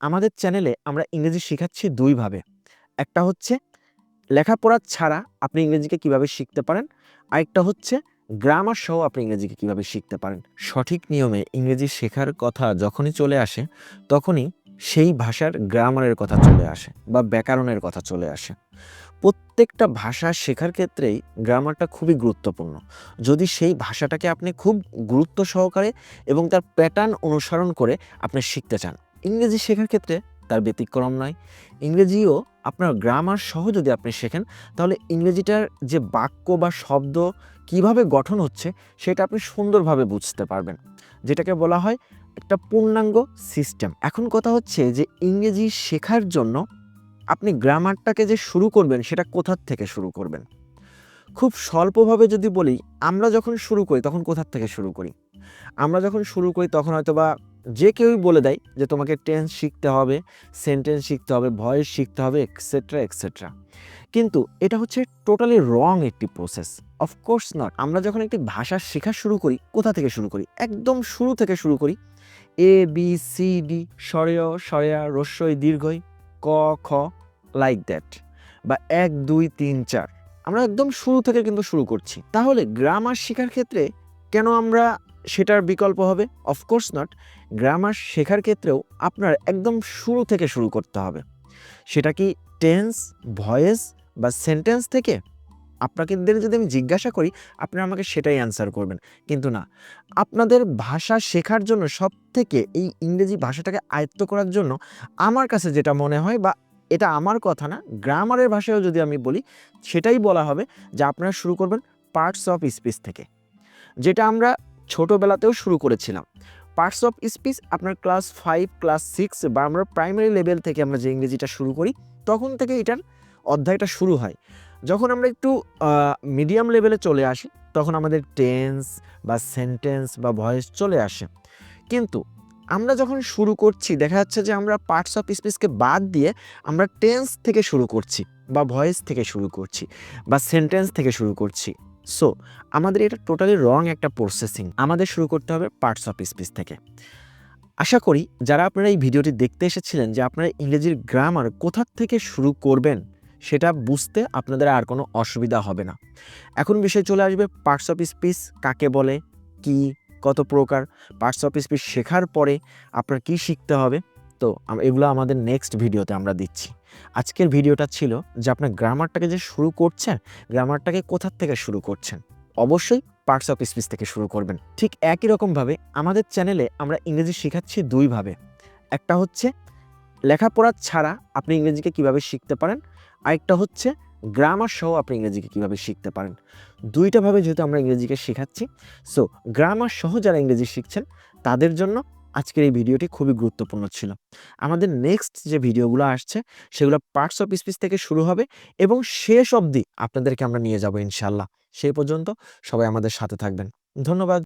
আমাদের চ্যানেলে আমরা ইংরেজি শেখাচ্ছি দুইভাবে। একটা হচ্ছে, লেখাপড়া ছাড়া আপনি ইংরেজিকে কীভাবে শিখতে পারেন? আরেকটা হচ্ছে, গ্রামার সহ আপনি ইংরেজিকে কীভাবে শিখতে পারেন? সঠিক নিয়মে ইংরেজি শেখার কথা যখনই চলে আসে, তখনই সেই ভাষার গ্রামারের কথা চলে আসে বা ব্যাকরণের কথা চলে আসে। প্রত্যেকটা ভাষা শেখার ক্ষেত্রেই গ্রামারটা খুবই গুরুত্বপূর্ণ। যদি সেই ভাষাটাকে আপনি খুব গুরুত্ব সহকারে এবং তার প্যাটার্ন অনুসরণ করে আপনি শিখতে চান ইংরেজি শেখার ক্ষেত্রে তার ব্যতিক্রম নয়। ইংরেজিও আপনার গ্রামার সহ যদি আপনি শেখেন, তাহলে ইংরেজিটার যে বাক্য বা শব্দ কীভাবে গঠন হচ্ছে, সেটা আপনি সুন্দরভাবে বুঝতে পারবেন। যেটাকে বলা হয় একটা পূর্ণাঙ্গ সিস্টেম এখন কথা হচ্ছে যে ইংরেজি শেখার জন্য আপনি গ্রামারটাকে যে শুরু করবেন, সেটা কোথার থেকে শুরু করবেন? খুব স্বল্পভাবে যদি বলি, আমরা যখন শুরু করি, তখন কোথার থেকে শুরু করি? আমরা যখন শুরু করি, তখন হয়তো বা যে কেউই বলে দেয় যে তোমাকে টেন্স শিখতে হবে সেন্টেন্স শিখতে হবে ভয়েস শিখতে হবে এক্সেট্রা এক্সেট্রা কিন্তু এটা হচ্ছে টোটালি রং একটি প্রসেস অফকোর্স নট আমরা যখন একটি ভাষা শেখা শুরু করি, কোথা থেকে শুরু করি? একদম শুরু থেকে শুরু করি। এ বি সি ডি স্বরেয় স্বরেয়া রস্যই, দীর্ঘই, ক, খ লাইক দ্যাট বা এক, দুই, তিন, চার। আমরা একদম শুরু থেকে কিন্তু শুরু করছি। তাহলে গ্রামার শেখার ক্ষেত্রে কেন আমরা সেটার বিকল্প হবে। অফকোর্স নট গ্রামার শেখার ক্ষেত্রেও আপনার একদম শুরু থেকে শুরু করতে হবে। সেটা কি টেন্স ভয়েস বা সেন্টেন্স থেকে? আপনাকে যদি আমি জিজ্ঞাসা করি, আপনি আমাকে সেটাই অ্যান্সার করবেন। কিন্তু না, আপনাদের ভাষা শেখার জন্য সব থেকে এই ইংরেজি ভাষাটাকে আয়ত্ত করার জন্য আমার কাছে যেটা মনে হয় বা এটা আমার কথা না, গ্রামারের ভাষায়ও যদি আমি বলি, সেটাই বলা হবে যে আপনারা শুরু করবেন পার্টস অফ স্পিচ থেকে। যেটা আমরা ছোটোবেলাতেও শুরু করেছিলাম। পার্টস অফ স্পিচ আপনার ক্লাস ফাইভ ক্লাস সিক্স বা আমরা প্রাইমারি লেভেল থেকে আমরা যে ইংরেজিটা শুরু করি, তখন থেকে এটার অধ্যায়টা শুরু হয়। যখন আমরা একটু মিডিয়াম লেভেলে চলে আসি, তখন আমাদের টেন্স বা সেন্টেন্স বা ভয়েস চলে আসে। কিন্তু আমরা যখন শুরু করছি, দেখা যাচ্ছে যে আমরা পার্টস অফ স্পিচকে বাদ দিয়ে আমরা টেন্স থেকে শুরু করছি বা ভয়েস থেকে শুরু করছি বা সেন্টেন্স থেকে শুরু করছি। সো আমাদের এটা টোটালি রং একটা প্রসেসিং আমাদের শুরু করতে হবে পার্টস অফ স্পিচ থেকে। আশা করি যারা আপনারা এই ভিডিওটি দেখতে এসেছিলেন যে আপনারা ইংরেজির গ্রামার কোথা থেকে শুরু করবেন, সেটা বুঝতে আপনাদের আর কোনো অসুবিধা হবে না। এখন বিষয় চলে আসবে পার্টস অফ স্পিচ কাকে বলে, কি, কত প্রকার। পার্টস অফ স্পিচ শেখার পরে আপনার কি শিখতে হবে তো এগুলো আমাদের নেক্সট ভিডিওতে আমরা দিচ্ছি। আজকের ভিডিওটা ছিল যে আপনার গ্রামারটাকে যে শুরু করছেন গ্রামারটাকে কোথার থেকে শুরু করছেন? অবশ্যই পার্টস অফ স্পিচ থেকে শুরু করবেন। ঠিক একই রকমভাবে আমাদের চ্যানেলে আমরা ইংরেজি শেখাচ্ছি দুইভাবে। একটা হচ্ছে লেখাপড়া ছাড়া আপনি ইংরেজিকে কীভাবে শিখতে পারেন, আরেকটা হচ্ছে গ্রামার সহ আপনি ইংরেজিকে কীভাবে শিখতে পারেন। দুইটাভাবে যেহেতু আমরা ইংরেজিকে শেখাচ্ছি সো গ্রামার সহ যারা ইংরেজি শিখছেন, তাদের জন্য আজকের এই ভিডিওটি খুবই গুরুত্বপূর্ণ ছিল। আমাদের নেক্সট যে ভিডিওগুলো আসছে, সেগুলো পার্টস অফ স্পিচ থেকে শুরু হবে এবং শেষ অবধি আপনাদেরকে আমরা নিয়ে যাব ইনশাল্লাহ সেই পর্যন্ত সবাই আমাদের সাথে থাকবেন। ধন্যবাদ।